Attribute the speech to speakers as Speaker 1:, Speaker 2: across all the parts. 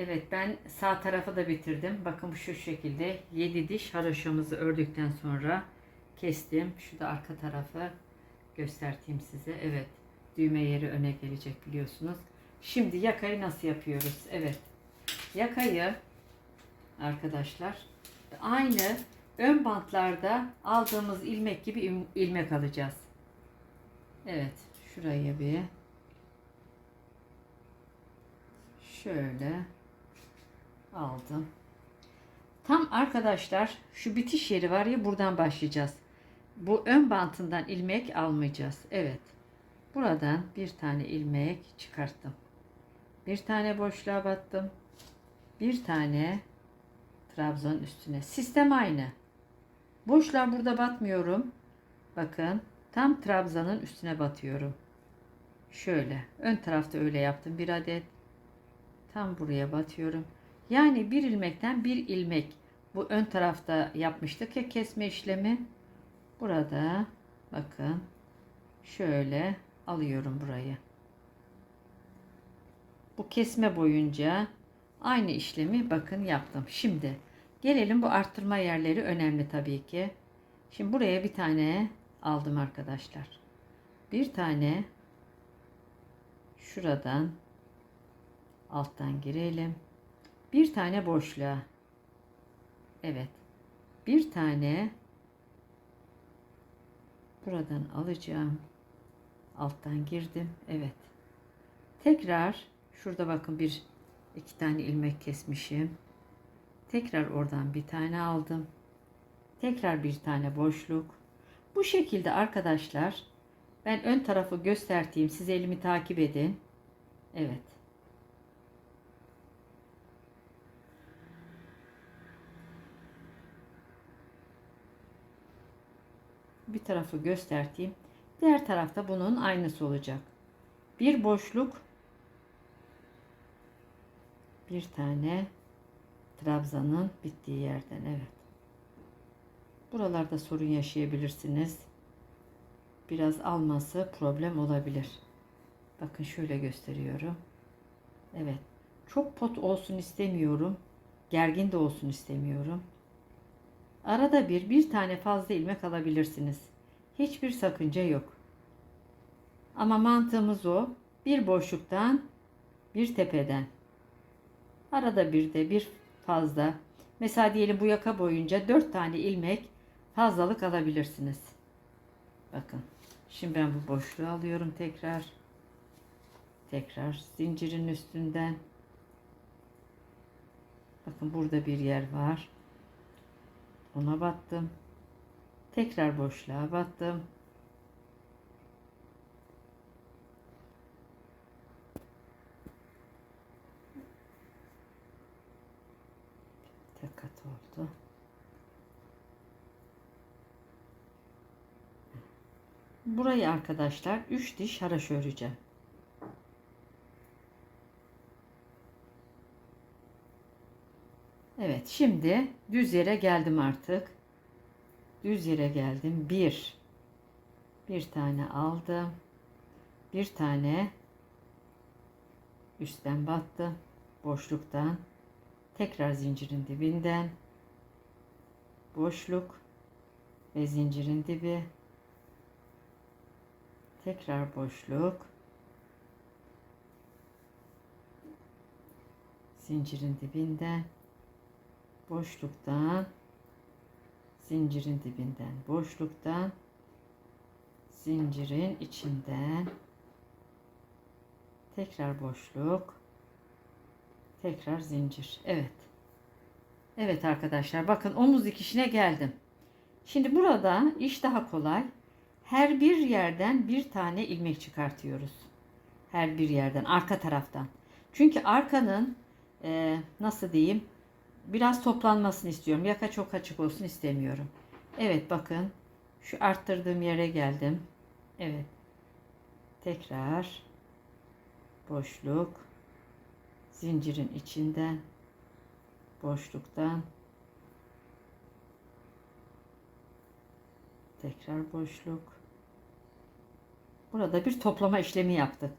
Speaker 1: Evet ben sağ tarafı da bitirdim. Bakın şu şekilde 7 diş haroşamızı ördükten sonra kestim. Şu da arka tarafı göstereyim size. Evet. Düğme yeri öne gelecek biliyorsunuz. Şimdi yakayı nasıl yapıyoruz? Evet. Yakayı arkadaşlar aynı ön bantlarda aldığımız ilmek gibi ilmek alacağız. Evet. Şurayı bir şöyle aldım. Tam arkadaşlar şu bitiş yeri var ya buradan başlayacağız. Bu ön bantından ilmek almayacağız. Evet. Buradan bir tane ilmek çıkarttım. Bir tane boşluğa battım. Bir tane trabzan üstüne. Sistem aynı. Boşluğa burada batmıyorum. Bakın tam trabzanın üstüne batıyorum. Şöyle. Ön tarafta öyle yaptım. Bir adet. Tam buraya batıyorum. Yani bir ilmekten bir ilmek. Bu ön tarafta yapmıştık ya kesme işlemi. Burada bakın şöyle alıyorum burayı. Bu kesme boyunca aynı işlemi bakın yaptım. Şimdi gelelim bu arttırma yerleri önemli tabii ki. Şimdi buraya bir tane aldım arkadaşlar. Bir tane şuradan alttan girelim. Bir tane boşluğa. Evet. Bir tane buradan alacağım. Alttan girdim. Evet. Tekrar şurada bakın bir iki tane ilmek kesmişim. Tekrar oradan bir tane aldım. Tekrar bir tane boşluk. Bu şekilde arkadaşlar ben ön tarafı göstereyim. Siz elimi takip edin. Evet. Tarafı göstereyim. Diğer tarafta bunun aynısı olacak. Bir boşluk bir tane trabzanın bittiği yerden evet. Buralarda sorun yaşayabilirsiniz. Biraz alması problem olabilir. Bakın şöyle gösteriyorum. Evet. Çok pot olsun istemiyorum. Gergin de olsun istemiyorum. Arada bir bir tane fazla ilmek alabilirsiniz. Hiçbir sakınca yok. Ama mantığımız o. Bir boşluktan, bir tepeden. Arada bir de bir fazla. Mesela diyelim bu yaka boyunca dört tane ilmek fazlalık alabilirsiniz. Bakın. Şimdi ben bu boşluğu alıyorum tekrar. Tekrar zincirin üstünden. Bakın burada bir yer var. Ona battım. Tekrar boşluğa battım. Tek kat oldu. Burayı arkadaşlar 3 diş haraş öreceğim. Evet şimdi düz yere geldim artık. Düz yere geldim. Bir. Bir tane aldım. Bir tane üstten battım. Boşluktan. Tekrar zincirin dibinden. Boşluk ve zincirin dibi. Tekrar boşluk. Zincirin dibinden boşluktan zincirin dibinden boşluktan zincirin içinden. Tekrar boşluk tekrar zincir. Evet. Evet arkadaşlar bakın omuz dikişine geldim. Şimdi burada iş daha kolay. Her bir yerden bir tane ilmek çıkartıyoruz. Her bir yerden arka taraftan. Çünkü arkanın e, nasıl diyeyim biraz toplanmasını istiyorum. Yaka çok açık olsun istemiyorum. Evet bakın şu arttırdığım yere geldim. Evet. Tekrar boşluk zincirin içinden boşluktan tekrar boşluk burada bir toplama işlemi yaptık.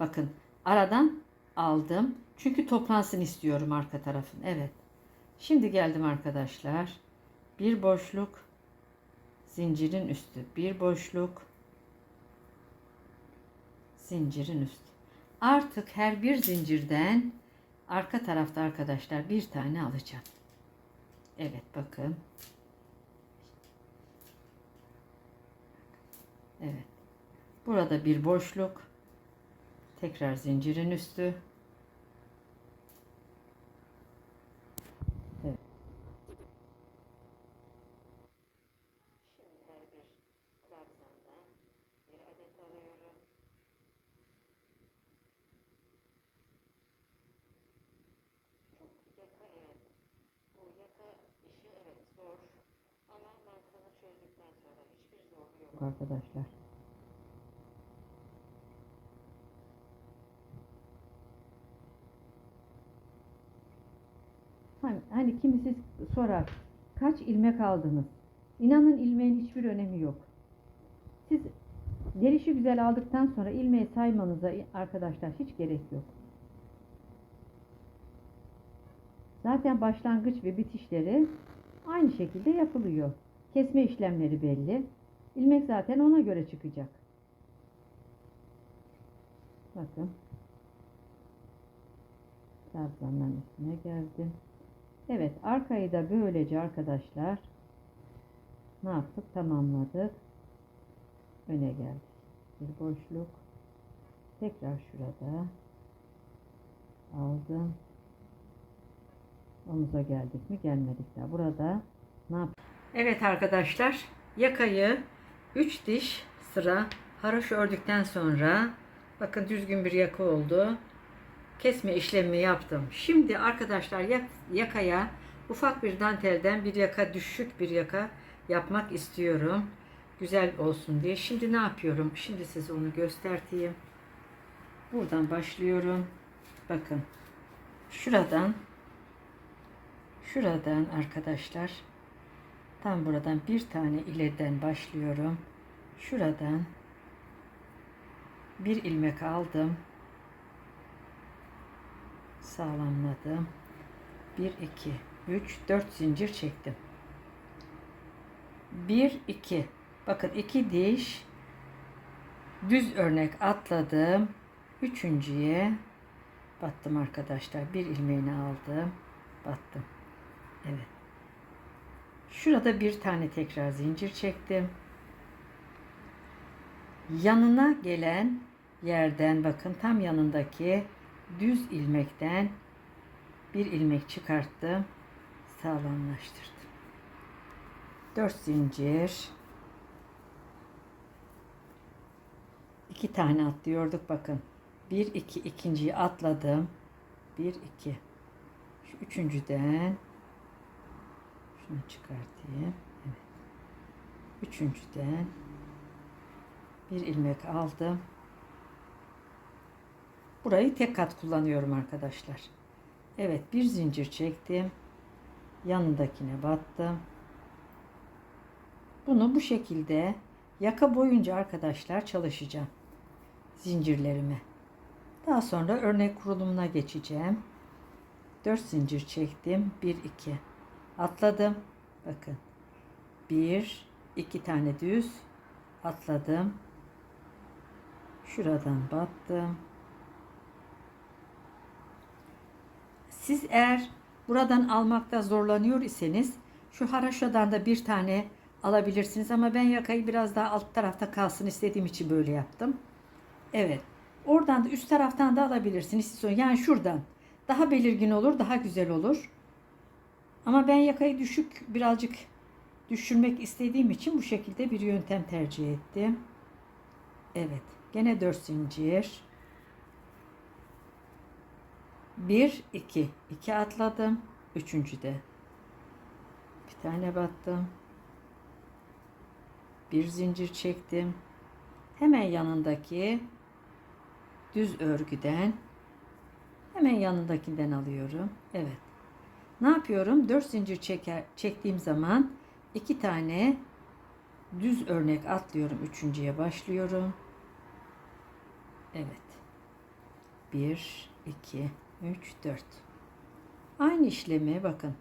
Speaker 1: Bakın aradan aldım. Çünkü toplansın istiyorum arka tarafın. Evet. Şimdi geldim arkadaşlar. Bir boşluk zincirin üstü. Bir boşluk zincirin üstü. Artık her bir zincirden arka tarafta arkadaşlar bir tane alacağım. Evet bakın. Evet. Burada bir boşluk. Tekrar zincirin üstü. Evet. Şimdi her bir trabzandan bir adet alıyorum. Çok yaka evet. Bu yaka işi evet zor. Ama mantığını çözdükten sonra hiçbir zorluğu yok arkadaşlar. Hani, hani kimisi sorar kaç ilmek aldınız? İnanın ilmeğin hiçbir önemi yok. Siz gelişi güzel aldıktan sonra ilmeği saymanıza arkadaşlar hiç gerek yok. Zaten başlangıç ve bitişleri aynı şekilde yapılıyor. Kesme işlemleri belli. İlmek zaten ona göre çıkacak. Bakın. Trabzanların üstüne geldim. Evet arkayı da böylece arkadaşlar ne yaptık tamamladık. Öne geldik. Bir boşluk. Tekrar şurada aldım. Omuza geldik mi gelmedik de. Burada ne yap? Evet arkadaşlar yakayı 3 diş sıra haroş ördükten sonra bakın düzgün bir yaka oldu kesme işlemi yaptım. Şimdi arkadaşlar yak- yakaya ufak bir dantelden bir yaka düşük bir yaka yapmak istiyorum. Güzel olsun diye. Şimdi ne yapıyorum? Şimdi size onu göstereyim. Buradan başlıyorum. Bakın. Şuradan şuradan arkadaşlar tam buradan bir tane ileriden başlıyorum. Şuradan bir ilmek aldım sağlamladım. 1 2 3 4 zincir çektim. 1 2 bakın 2 diş düz örnek atladım. Üçüncüye battım arkadaşlar. Bir ilmeğini aldım. Battım. Evet. Şurada bir tane tekrar zincir çektim. Yanına gelen yerden bakın tam yanındaki düz ilmekten bir ilmek çıkarttım. Sağlamlaştırdım. 4 zincir. iki tane atlıyorduk bakın. 1 2 ikinciyi atladım. 1 2. Şu üçüncüden şunu çıkartayım. Evet. Üçüncüden bir ilmek aldım. Burayı tek kat kullanıyorum arkadaşlar. Evet bir zincir çektim. Yanındakine battım. Bunu bu şekilde yaka boyunca arkadaşlar çalışacağım. Zincirlerimi. Daha sonra örnek kurulumuna geçeceğim. 4 zincir çektim. 1 2 atladım. Bakın. 1 2 tane düz atladım. Şuradan battım. Siz eğer buradan almakta zorlanıyor iseniz şu haraşodan da bir tane alabilirsiniz ama ben yakayı biraz daha alt tarafta kalsın istediğim için böyle yaptım. Evet. Oradan da üst taraftan da alabilirsiniz. Yani şuradan. Daha belirgin olur, daha güzel olur. Ama ben yakayı düşük birazcık düşürmek istediğim için bu şekilde bir yöntem tercih ettim. Evet. Gene 4 zincir. 1 2 2 atladım. Üçüncüde bir tane battım. Bir zincir çektim. Hemen yanındaki düz örgüden hemen yanındakinden alıyorum. Evet. Ne yapıyorum? 4 zincir çeker, çektiğim zaman iki tane düz örnek atlıyorum. Üçüncüye başlıyorum. Evet. 1 2, 3, 4. Aynı işlemi bakın.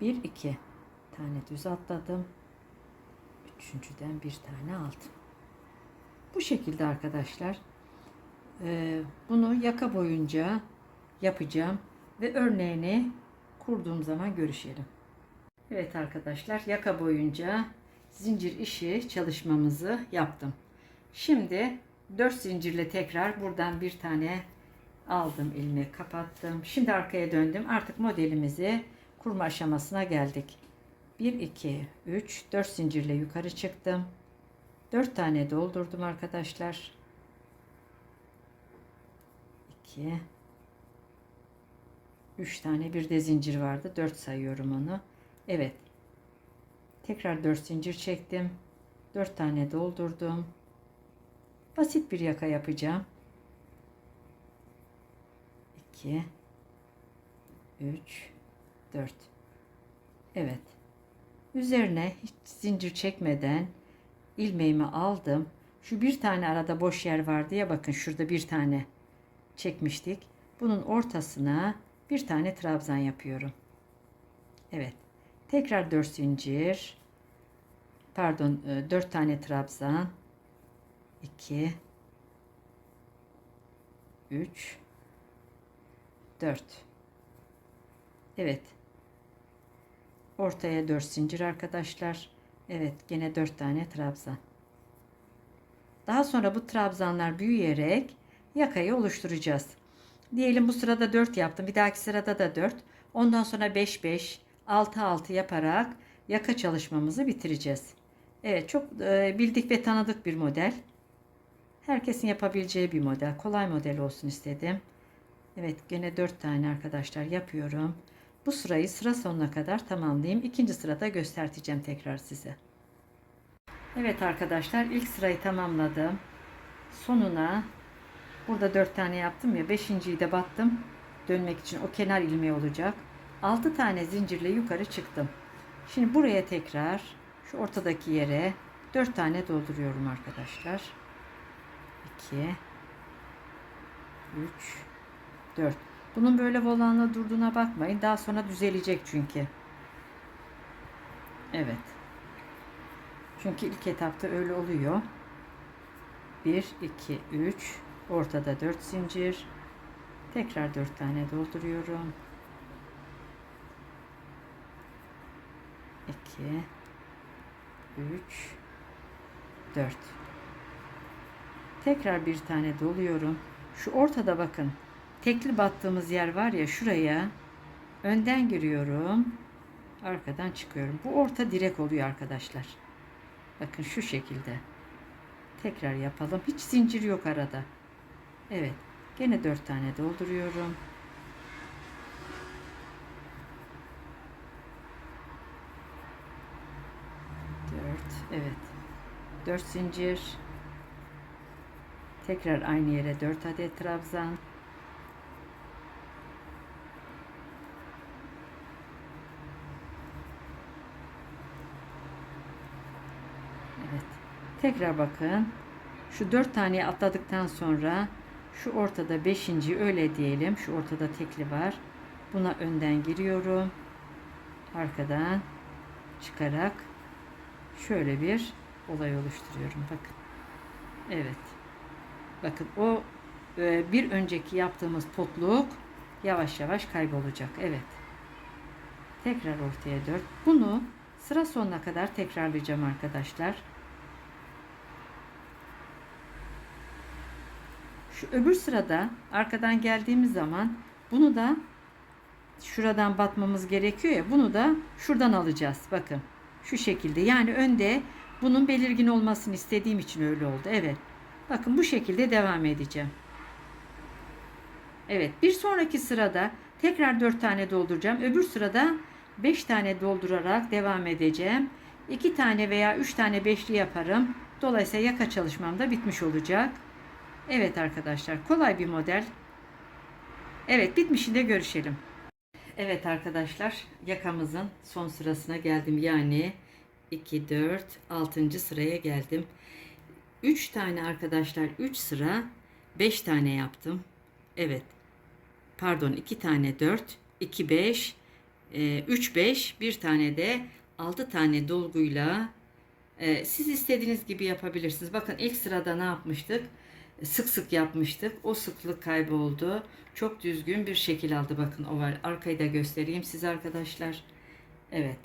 Speaker 1: 1, 2 tane düz atladım. Üçüncüden bir tane aldım. Bu şekilde arkadaşlar. Ee, bunu yaka boyunca yapacağım ve örneğini kurduğum zaman görüşelim. Evet arkadaşlar yaka boyunca zincir işi çalışmamızı yaptım. Şimdi 4 zincirle tekrar buradan bir tane aldım ilmeği kapattım. Şimdi arkaya döndüm. Artık modelimizi kurma aşamasına geldik. 1 2 3 4 zincirle yukarı çıktım. 4 tane doldurdum arkadaşlar. 2 3 tane bir de zincir vardı. 4 sayıyorum onu. Evet. Tekrar 4 zincir çektim. 4 tane doldurdum. Basit bir yaka yapacağım. 2 3 4 Evet. Üzerine hiç zincir çekmeden ilmeğimi aldım. Şu bir tane arada boş yer vardı ya bakın şurada bir tane çekmiştik. Bunun ortasına bir tane trabzan yapıyorum. Evet. Tekrar 4 zincir. Pardon 4 tane trabzan. 2 3 4 Evet. Ortaya 4 zincir arkadaşlar. Evet, gene 4 tane trabzan. Daha sonra bu trabzanlar büyüyerek yakayı oluşturacağız. Diyelim bu sırada 4 yaptım. Bir dahaki sırada da 4. Ondan sonra 5 5 6 6 yaparak yaka çalışmamızı bitireceğiz. Evet, çok e, bildik ve tanıdık bir model. Herkesin yapabileceği bir model. Kolay model olsun istedim. Evet gene 4 tane arkadaşlar yapıyorum. Bu sırayı sıra sonuna kadar tamamlayayım. İkinci sırada göstereceğim tekrar size. Evet arkadaşlar ilk sırayı tamamladım. Sonuna burada 4 tane yaptım ya 5.yi de battım. Dönmek için o kenar ilmeği olacak. 6 tane zincirle yukarı çıktım. Şimdi buraya tekrar şu ortadaki yere 4 tane dolduruyorum arkadaşlar. 2 3 4 Bunun böyle volanla durduğuna bakmayın. Daha sonra düzelecek çünkü. Evet. Çünkü ilk etapta öyle oluyor. 1 2 3 ortada 4 zincir. Tekrar 4 tane dolduruyorum. 2 3 4 Tekrar bir tane doluyorum. Şu ortada bakın. Tekli battığımız yer var ya şuraya önden giriyorum. Arkadan çıkıyorum. Bu orta direk oluyor arkadaşlar. Bakın şu şekilde. Tekrar yapalım. Hiç zincir yok arada. Evet. Gene dört tane dolduruyorum. Dört. Evet. Dört zincir. Tekrar aynı yere 4 adet trabzan. Evet. Tekrar bakın. Şu 4 tane atladıktan sonra şu ortada 5. öyle diyelim. Şu ortada tekli var. Buna önden giriyorum. Arkadan çıkarak şöyle bir olay oluşturuyorum. Bakın. Evet. Bakın o e, bir önceki yaptığımız potluk yavaş yavaş kaybolacak. Evet. Tekrar ortaya dört. Bunu sıra sonuna kadar tekrarlayacağım arkadaşlar. Şu öbür sırada arkadan geldiğimiz zaman bunu da şuradan batmamız gerekiyor ya bunu da şuradan alacağız. Bakın şu şekilde yani önde bunun belirgin olmasını istediğim için öyle oldu. Evet. Bakın bu şekilde devam edeceğim. Evet bir sonraki sırada tekrar 4 tane dolduracağım. Öbür sırada 5 tane doldurarak devam edeceğim. 2 tane veya 3 tane beşli yaparım. Dolayısıyla yaka çalışmam da bitmiş olacak. Evet arkadaşlar kolay bir model. Evet bitmişinde görüşelim. Evet arkadaşlar yakamızın son sırasına geldim. Yani 2, 4, 6. sıraya geldim. 3 tane arkadaşlar 3 sıra 5 tane yaptım. Evet. pardon 2 tane 4, 2 5, 3 5, bir tane de 6 tane dolguyla e, siz istediğiniz gibi yapabilirsiniz. Bakın ilk sırada ne yapmıştık? Sık sık yapmıştık. O sıklık kayboldu. Çok düzgün bir şekil aldı. Bakın oval. Arkayı da göstereyim size arkadaşlar. Evet.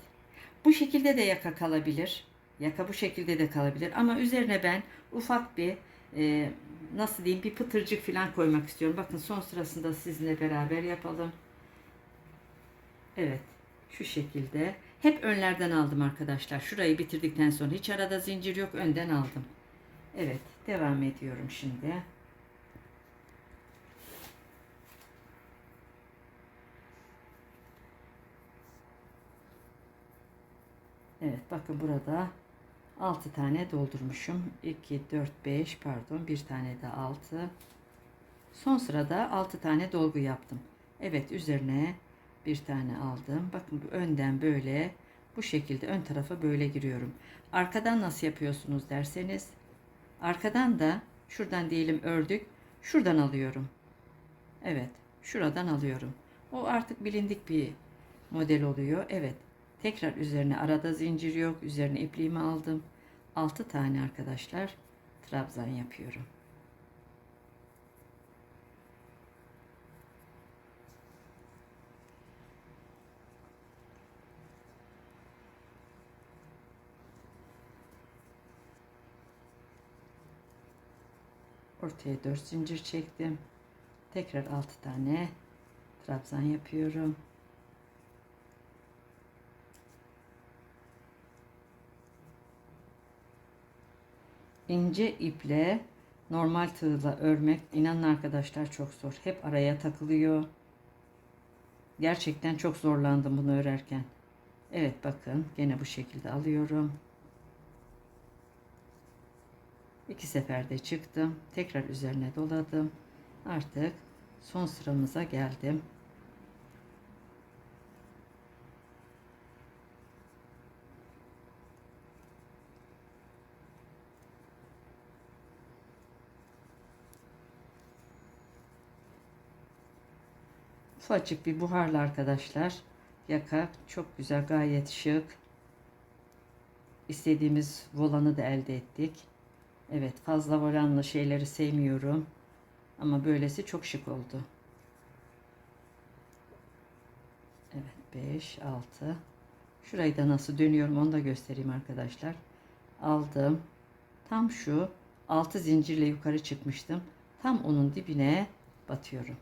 Speaker 1: Bu şekilde de yaka kalabilir. Yaka bu şekilde de kalabilir. Ama üzerine ben ufak bir e, nasıl diyeyim bir pıtırcık falan koymak istiyorum. Bakın son sırasında sizinle beraber yapalım. Evet. Şu şekilde. Hep önlerden aldım arkadaşlar. Şurayı bitirdikten sonra hiç arada zincir yok. Önden aldım. Evet. Devam ediyorum şimdi. Evet bakın burada 6 tane doldurmuşum. 2, 4, 5 pardon bir tane de 6. Son sırada 6 tane dolgu yaptım. Evet üzerine bir tane aldım. Bakın önden böyle bu şekilde ön tarafa böyle giriyorum. Arkadan nasıl yapıyorsunuz derseniz arkadan da şuradan diyelim ördük. Şuradan alıyorum. Evet şuradan alıyorum. O artık bilindik bir model oluyor. Evet tekrar üzerine arada zincir yok. Üzerine ipliğimi aldım. 6 tane arkadaşlar trabzan yapıyorum. Ortaya 4 zincir çektim. Tekrar 6 tane trabzan yapıyorum. ince iple normal tığla örmek inanın arkadaşlar çok zor. Hep araya takılıyor. Gerçekten çok zorlandım bunu örerken. Evet bakın gene bu şekilde alıyorum. İki seferde çıktım. Tekrar üzerine doladım. Artık son sıramıza geldim. Ufacık bir buharlı arkadaşlar. Yaka çok güzel gayet şık. İstediğimiz volanı da elde ettik. Evet fazla volanlı şeyleri sevmiyorum. Ama böylesi çok şık oldu. Evet 5 6 Şurayı da nasıl dönüyorum onu da göstereyim arkadaşlar. Aldım. Tam şu 6 zincirle yukarı çıkmıştım. Tam onun dibine batıyorum.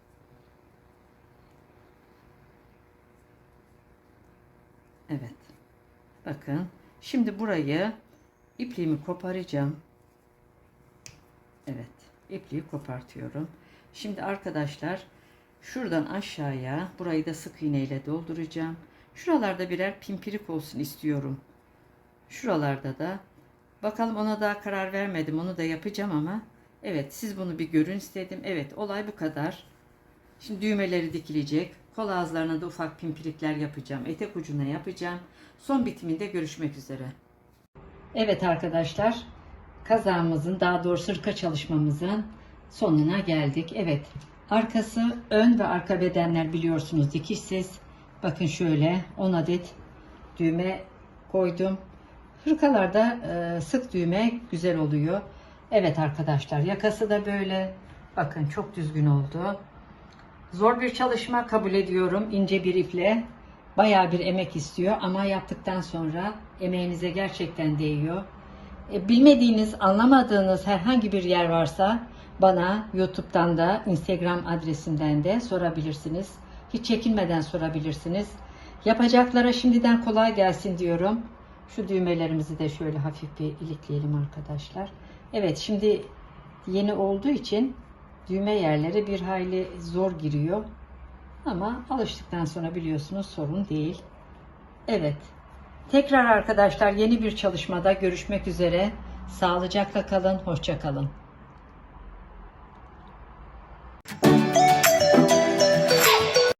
Speaker 1: Evet. Bakın. Şimdi burayı ipliğimi koparacağım. Evet. ipliği kopartıyorum. Şimdi arkadaşlar şuradan aşağıya burayı da sık iğne ile dolduracağım. Şuralarda birer pimpirik olsun istiyorum. Şuralarda da bakalım ona daha karar vermedim. Onu da yapacağım ama evet siz bunu bir görün istedim. Evet olay bu kadar. Şimdi düğmeleri dikilecek. Kol ağızlarına da ufak pimpirikler yapacağım. Etek ucuna yapacağım. Son bitiminde görüşmek üzere. Evet arkadaşlar. Kazağımızın daha doğrusu hırka çalışmamızın sonuna geldik. Evet. Arkası ön ve arka bedenler biliyorsunuz dikişsiz. Bakın şöyle 10 adet düğme koydum. Hırkalarda e, sık düğme güzel oluyor. Evet arkadaşlar yakası da böyle. Bakın çok düzgün oldu. Zor bir çalışma kabul ediyorum ince bir iple. Bayağı bir emek istiyor ama yaptıktan sonra emeğinize gerçekten değiyor. E, bilmediğiniz, anlamadığınız herhangi bir yer varsa bana YouTube'dan da Instagram adresimden de sorabilirsiniz. Hiç çekinmeden sorabilirsiniz. Yapacaklara şimdiden kolay gelsin diyorum. Şu düğmelerimizi de şöyle hafif bir ilikleyelim arkadaşlar. Evet şimdi yeni olduğu için düğme yerleri bir hayli zor giriyor. Ama alıştıktan sonra biliyorsunuz sorun değil. Evet. Tekrar arkadaşlar yeni bir çalışmada görüşmek üzere. Sağlıcakla kalın, hoşça kalın.